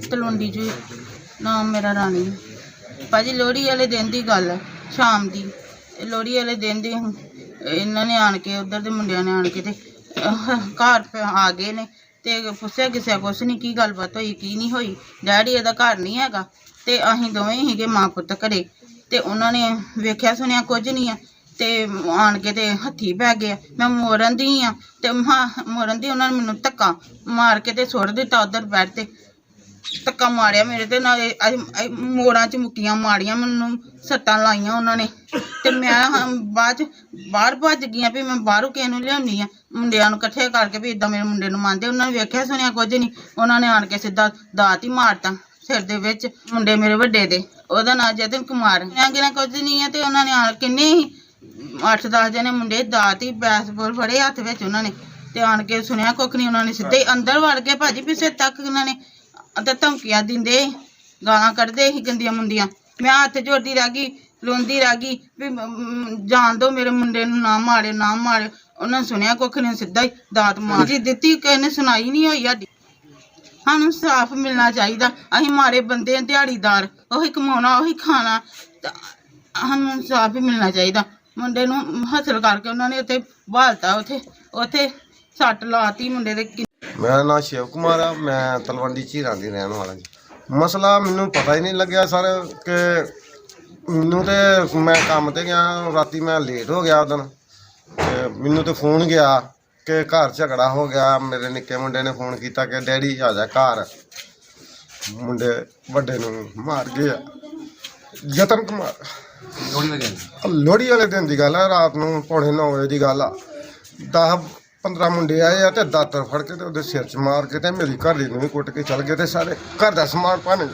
ਤਲਵੰਡੀ ਚ ਨਾਮ ਮੇਰਾ ਰਾਣੀ। ਭਾਜੀ ਲੋਹੜੀ ਵਾਲੇ ਦਿਨ ਦੀ ਗੱਲ ਹੈ, ਸ਼ਾਮ ਦੀ। ਲੋਹੜੀ ਵਾਲੇ ਦਿਨ ਦੀ ਇਹਨਾਂ ਨੇ ਆਣ ਕੇ ਉਧਰ ਦੇ ਮੁੰਡਿਆਂ ਨੇ ਆਣ ਕੇ ਤੇ ਅਹ, ਘਰ ਪ- ਆ ਗਏ ਨੇ ਤੇ ਪੁੱਛਿਆ ਕਿਸੇ ਕੁਛ ਨਹੀਂ ਕੀ ਗੱਲਬਾਤ ਹੋਈ ਕੀ ਨਹੀਂ ਹੋਈ? ਡੈਡੀ ਇਹਦਾ ਘਰ ਨਹੀਂ ਹੈਗਾ ਤੇ ਅਸੀਂ ਦੋਵੇਂ ਸੀਗੇ ਮਾਂ ਪੁੱਤ ਘਰੇ ਤੇ ਉਹਨਾਂ ਨੇ ਵੇਖਿਆ ਸੁਣਿਆ ਕੁਝ ਨਹੀਂ ਆ ਤੇ ਆਣ ਕੇ ਤੇ ਹੱਥੀ ਪੈ ਗਏ ਮੈਂ ਮੋਰਨ ਦੀ ਆ ਤੇ ਮਾ- ਮੋਰਨ ਦੀ ਉਹਨਾਂ ਨੇ ਮੈਨੂੰ ਧੱਕਾ ਮਾਰ ਕੇ ਤੇ ਸੁੱਟ ਦਿੱਤਾ ਉਧਰ ਬੈਠ ਤੇ। ਧੱਕਾ ਮਾਰਿਆ ਮੇਰੇ ਤੇ, ਨਾਲੇ ਇਹ- ਮੋੜਾਂ ਚ ਮੁੱਕੀਆਂ ਮਾਰੀਆਂ, ਮੈਨੂੰ ਸੱਟਾਂ ਲਾਈਆਂ ਉਹਨਾਂ ਨੇ। ਤੇ ਮੈਂ, ਹਾਂ, ਬਾਅਦ ਚ ਬਾਹਰ ਭੱਜ ਗਈਆਂ, ਵੀ ਮੈਂ ਬਾਹਰੋਂ ਕਿਸੇ ਨੂੰ ਲਿਆਉਣੀ ਆ। ਮੁੰਡਿਆਂ ਨੂੰ ਇਕੱਠੇ ਕਰਕੇ ਵੀ ਇਦਾਂ ਮੇਰੇ ਮੁੰਡੇ ਨੂੰ ਮੰਨਦੇ ਉਹਨਾਂ ਨੇ ਵੇਖਿਆ, ਸੁਣਿਆ ਕੁਝ ਨਹੀਂ। ਉਹਨਾਂ ਨੇ ਆਣ ਕੇ ਸਿੱਧਾ ਦਾਤ ਹੀ ਮਾਰਤਾ ਸਿਰ ਦੇ ਵਿੱਚ, ਮੁੰਡੇ ਮੇਰੇ ਵੱਡੇ ਦੇ। ਉਹਦਾ ਨਾਂ ਜਤਨ ਕੁਮਾਰ। ਮੈਂ ਕਿਹਾ ਕੁਝ ਨਹੀਂ ਆ ਤੇ ਉਹਨਾਂ ਨੇ ਆਣ ਕਿੰਨੇ ਹੀ 8-10 ਜਣੇ ਮੁੰਡੇ ਦਾਤ ਹੀ ਬੈਸਬਾਲ ਫੜੇ ਹੱਥ ਵਿੱਚ ਉਹਨਾਂ ਨੇ। ਤੇ ਆਣ ਕੇ ਸੁਣਿਆ ਕੁੱਖ ਨਹੀਂ, ਉਹਨਾਂ ਨੇ ਸਿੱਧੇ ਹੀ ਅੰਦਰ ਵੜ ਕੇ ਭਾਜੀ ਪਿੱਛੇ ਤੱਕ ਉਹਨਾਂ ਨੇ ਅਤੇ ਧਮਕੀਆਂ ਦਿੰਦੇ, ਗਾਲਾਂ ਕੱਢਦੇ ਸੀ ਗੰਦੀਆਂ ਮੁੰਦੀਆਂ। ਮੈਂ ਹੱਥ ਜੋੜਦੀ ਰਹਿ ਗਈ, ਰੋਂਦੀ ਰਹਿ ਗਈ ਵੀ ਜਾਣ ਦੋ ਮੇਰੇ ਮੁੰਡੇ ਨੂੰ, ਨਾ ਮਾਰਿਓ ਨਾ ਮਾਰਿਓ। ਉਹਨਾਂ ਸੁਣਿਆ ਕੁੱਖ ਨਹੀਂ, ਸਿੱਧਾ ਹੀ ਦਾਤ ਮਾਰ ਜੀ ਦਿੱਤੀ, ਕਿਸੇ ਨੇ ਸੁਣਾਈ ਨਹੀਂ ਹੋਈ ਸਾਡੀ। ਸਾਨੂੰ ਸਾਫ਼ ਮਿਲਣਾ ਚਾਹੀਦਾ। ਅਸੀਂ ਮਾਰੇ ਬੰਦੇ ਹਾਂ, ਦਿਹਾੜੀਦਾਰ, ਉਹੀ ਕਮਾਉਣਾ, ਉਹੀ ਖਾਣਾ ਸਾਨੂੰ ਸਾਫ਼ ਹੀ ਮਿਲਣਾ ਚਾਹੀਦਾ। ਮੁੰਡੇ ਨੂੰ ਹਸਲ ਕਰਕੇ ਉਹਨਾਂ ਨੇ ਉੱਥੇ ਬਾਲਤਾ ਉੱਥੇ ਉੱਥੇ ਸੱਟ ਲਾਤੀ ਮੁੰਡੇ ਦੇ ਮੇਰਾ ਨਾਮ ਸ਼ਿਵ ਕੁਮਾਰ ਆ ਮੈਂ ਤਲਵੰਡੀ ਝੀਰਾਂ ਦੀ ਰਹਿਣ ਵਾਲਾ ਜੀ। ਮਸਲਾ ਮੈਨੂੰ ਪਤਾ ਹੀ ਨਹੀਂ ਲੱਗਿਆ ਸਰ ਕਿ ਮੈਨੂੰ ਤੇ ਮੈਂ ਕੰਮ ਤੇ ਗਿਆ ਰਾਤੀ ਮੈਂ ਲੇਟ ਹੋ ਗਿਆ ਉਦੋਂ। ਤੇ ਮੈਨੂੰ ਤੇ ਫੋਨ ਗਿਆ ਕਿ ਘਰ ਝਗੜਾ ਹੋ ਗਿਆ ਮੇਰੇ ਨਿੱਕੇ ਮੁੰਡੇ ਨੇ ਫੋਨ ਕੀਤਾ ਕਿ ਡੈਡੀ ਆ ਜਾ ਘਰ। ਮੁੰਡੇ ਵੱਡੇ ਨੂੰ ਮਾਰ ਗਏ ਆ। ਯਤਨ ਕੁਮਾਰ। ਲੋਹੜੀ ਵਾਲੇ ਦਿਨ ਦੀ। ਗੱਲ ਆ ਰਾਤ ਨੂੰ ਪੌਣੇ 9 ਵਜੇ ਦੀ ਗੱਲ ਆ। 10 15 ਮੁੰਡੇ ਆਏ ਆ ਤੇ ਦਾਤਰ ਫੜ ਕੇ ਤੇ ਉਹਦੇ ਸਿਰ 'ਚ ਮਾਰ ਕੇ ਤੇ ਮੇਰੀ ਘਰ ਦੀ ਨੂੰ ਵੀ ਕੁੱਟ ਕੇ ਚਲ ਗਏ ਤੇ ਸਾਰੇ ਘਰ ਦਾ ਸਮਾਨ ਭੰਨ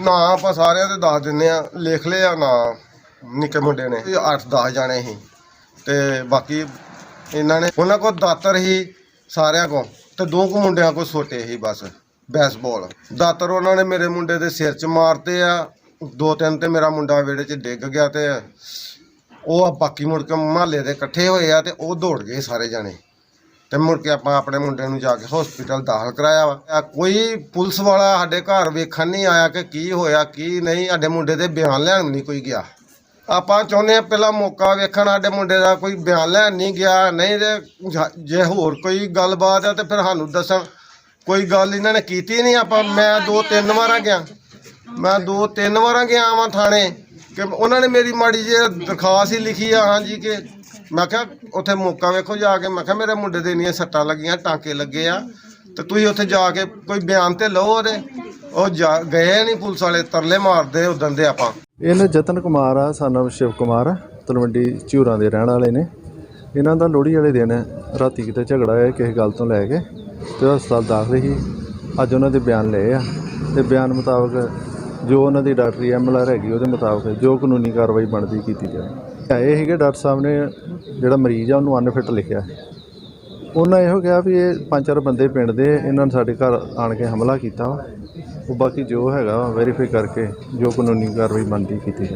ਨਾ ਆਪਾਂ ਸਾਰਿਆਂ ਦੇ ਦੱਸ ਦਿੰਨੇ ਆ, ਲਿਖ ਲਿਆ ਨਾ ਨਿੱਕੇ ਮੁੰਡੇ ਨੇ 8-10 ਜਾਣੇ ਸੀ ਤੇ ਬਾਕੀ ਇਹਨਾਂ ਨੇ ਉਹਨਾਂ ਕੋਲ ਦਾਤਰ ਹੀ ਸਾਰਿਆਂ ਕੋਲ ਤੇ ਦੋ ਕੁ ਮੁੰਡਿਆਂ ਕੋਲ ਸੋਟੇ ਸੀ ਬਸ ਬੈਸਬਾਲ ਦਾਤਰ ਉਹਨਾਂ ਨੇ ਮੇਰੇ ਮੁੰਡੇ ਦੇ ਸਿਰ 'ਚ ਮਾਰਤੇ ਆ, ਦੋ ਤਿੰਨ ਤੇ ਮੇਰਾ ਮੁੰਡਾ ਵਿਹੜੇ 'ਚ ਡਿੱਗ ਗਿਆ ਤੇ ਉਹ ਆ ਬਾਕੀ ਮੁੜ ਕੇ ਮਹੱਲੇ ਦੇ ਇਕੱਠੇ ਹੋਏ ਆ ਤੇ ਉਹ ਦੌੜ ਗਏ ਸਾਰੇ ਜਾਣੇ। ਤੇ ਮੁੜ ਕੇ ਆਪਾਂ ਆਪਣੇ ਮੁੰਡੇ ਨੂੰ ਜਾ ਕੇ ਹਸਪੀਟਲ ਦਾਖਲ ਕਰਾਇਆ ਵਾ। ਕੋਈ ਪੁਲਿਸ ਵਾਲਾ ਸਾਡੇ ਘਰ ਵੇਖਣ ਨਹੀਂ ਆਇਆ ਕਿ ਕੀ ਹੋਇਆ ਕੀ ਨਹੀਂ ਸਾਡੇ ਮੁੰਡੇ ਦੇ ਬਿਆਨ ਲੈਣ ਨਹੀਂ ਕੋਈ ਗਿਆ। ਆਪਾਂ ਚਾਹੁੰਦੇ ਆ ਪਹਿਲਾਂ ਮੌਕਾ ਵੇਖਣ ਸਾਡੇ ਮੁੰਡੇ ਦਾ ਕੋਈ ਬਿਆਨ ਲੈਣ ਨਹੀਂ ਗਿਆ ਨਹੀਂ ਤੇ ਜ- ਹੋਰ ਕੋਈ ਗੱਲਬਾਤ ਆ ਤੇ ਫਿਰ ਸਾਨੂੰ ਦੱਸਣ। ਕੋਈ ਗੱਲ ਇਹਨਾਂ ਨੇ ਕੀਤੀ ਨਹੀਂ ਆਪਾਂ ਮੈਂ ਦੋ ਤਿੰਨ ਵਾਰਾਂ ਗਿਆ। ਮੈਂ ਦੋ ਤਿੰਨ ਵਾਰਾਂ ਗਿਆ ਵਾਂ ਥਾਣੇ ਕਿ ਉਹਨਾਂ ਨੇ ਮੇਰੀ ਮਾੜੀ ਜਿਹੀ ਦਰਖਾਸਤ ਹੀ ਲਿਖੀ ਆ ਹਾਂਜੀ ਕਿ ਮੈਂ ਕਿਹਾ ਉੱਥੇ ਮੌਕਾ ਵੇਖੋ ਜਾ ਕੇ। ਮੈਂ ਕਿਹਾ ਮੇਰੇ ਮੁੰਡੇ ਦੇ ਇੰਨੀਆਂ ਸੱਟਾਂ ਲੱਗੀਆਂ ਟਾਂਕੇ ਲੱਗੇ ਆ। ਤੇ ਤੁਸੀਂ ਉੱਥੇ ਜਾ ਕੇ ਕੋਈ ਬਿਆਨ ਤੇ ਲਓ ਉਹਦੇ। ਉਹ ਜਾ ਗਏ ਨਹੀਂ ਪੁਲਿਸ ਵਾਲੇ ਤਰਲੇ ਮਾਰਦੇ ਉਦੋਂ ਦੇ ਆਪਾਂ। ਇਹਨੇ ਜਤਨ ਕੁਮਾਰ ਆ ਸਾਨੂੰ ਸ਼ਿਵ ਕੁਮਾਰ ਆ, ਤਲਵੰਡੀ ਝੂਰਾਂ ਦੇ ਰਹਿਣ ਵਾਲੇ ਨੇ। ਇਹਨਾਂ ਦਾ ਲੋਹੜੀ ਵਾਲੇ ਦਿਨ ਰਾਤੀ ਕਿਤੇ ਝਗੜਾ ਹੋਇਆ ਕਿਸੇ ਗੱਲ ਤੋਂ ਲੈ ਕੇ ਤੇ ਉਹ ਹਸਪਤਾਲ ਦਾਖਲ ਸੀ। ਅੱਜ ਉਹਨਾਂ ਦੇ ਬਿਆਨ ਲਏ ਆ। ਤੇ ਬਿਆਨ ਮੁਤਾਬਕ ਜੋ ਉਹਨਾਂ ਦੀ ਡਾਕਟਰੀ ਐਮਐਲਆਰ ਹੈਗੀ ਉਹਦੇ ਮੁਤਾਬਕ ਜੋ ਕਾਨੂੰਨੀ ਕਾਰਵਾਈ ਬਣਦੀ ਕੀਤੀ ਜਾਵੇ। ਇਹ ਸੀਗੇ ਡਾਕਟਰ ਸਾਹਿਬ ਨੇ ਜਿਹੜਾ ਮਰੀਜ਼ ਆ, ਉਹਨੂੰ ਅਨਫਿਟ ਲਿਖਿਆ। ਉਹਨਾਂ ਇਹੋ ਕਿਹਾ ਵੀ ਇਹ ਪੰਜ ਚਾਰ ਬੰਦੇ ਪਿੰਡ ਦੇ, ਇਹਨਾਂ ਨੇ ਸਾਡੇ ਘਰ ਆਣ ਕੇ ਹਮਲਾ ਕੀਤਾ ਵਾ। ਉਹ ਬਾਕੀ ਜੋ ਹੈਗਾ ਵੈਰੀਫਾਈ ਕਰਕੇ ਜੋ ਕਾਨੂੰਨੀ ਕਾਰਵਾਈ ਬਣਦੀ ਕੀਤੀ ਜਾਵੇ।